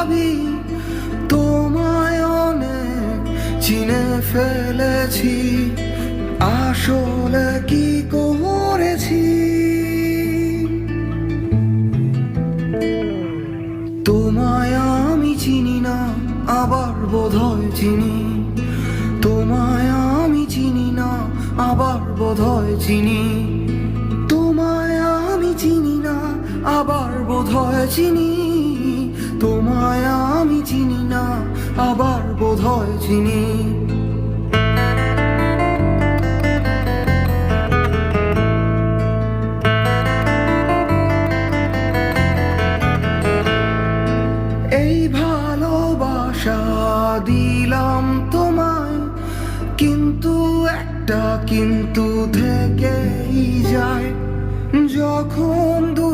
ভাবি, তোমায় অনেক চিনে ফেলেছি। আসলে কি করেছি? তোমায় আমি চিনি না, আবার বোধয় চিনি। তোমায় আমি চিনি না, আবার বোধহয় চিনি। তোমায় আমি চিনি না, আবার বোধয় চিনি। চিনি না, আবার বোধহয় চিনি। এই ভালোবাসা দিলাম তোমায়, কিন্তু একটা কিন্তু থেকেই যায়। যখন দূরে